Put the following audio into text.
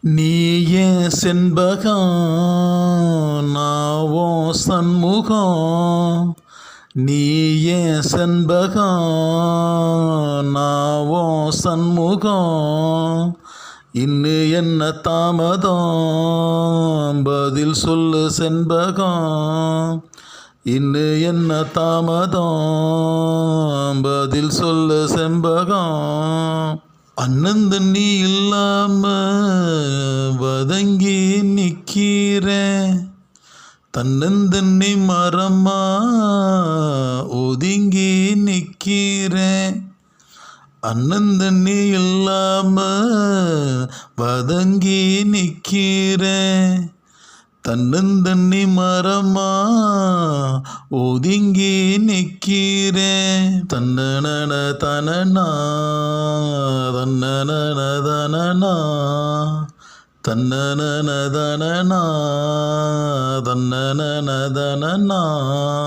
நீயே செண்பகம் நாவோ சண்முகம்? நீயே செண்பகம் நாவோ சண்முகம்? இன்னு என்ன தாமதம்? பதில் சொல்லு செண்பகம். இன்னு என்ன தாமதம்? பதில் சொல்லு செண்பகம். அண்ணன் தண்ணி இல்லாம வதங்கி நிக்கிறேன் தன்னந்தண்ணி மரமா ஒதுங்கி நிக்கிறேன் அண்ணன் தண்ணி இல்லாம வதங்கி நிக்கிறேன் தன்னந்தன்னி மரமா ஒதுங்கி நிற்கிறேன் தன்னன தனனா தன்னன தனனா தன்னன தனனா தன்னன தனனா.